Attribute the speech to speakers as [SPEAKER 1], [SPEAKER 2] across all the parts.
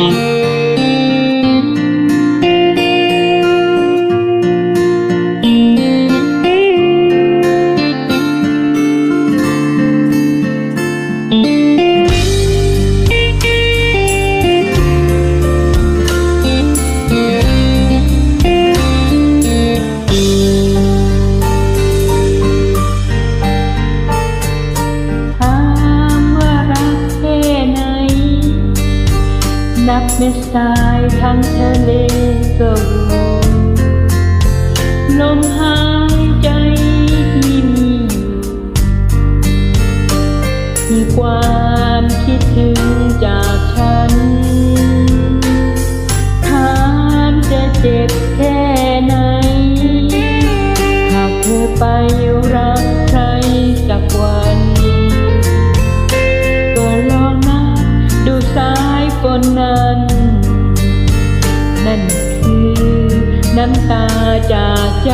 [SPEAKER 1] Música นับเม็ดทรายทั้งทะเลก็รู้ลมหายใจที่มีคืความคิดถึงจากฉันถามจะเจ็บแค่ไหน หากเธอไปรักใครสักวัน ก็ลองนะดูสา ฝนนั้น นั่นคือน้ำตาจากใจ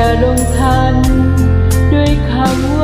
[SPEAKER 1] อย่าลงทันด้วยคำ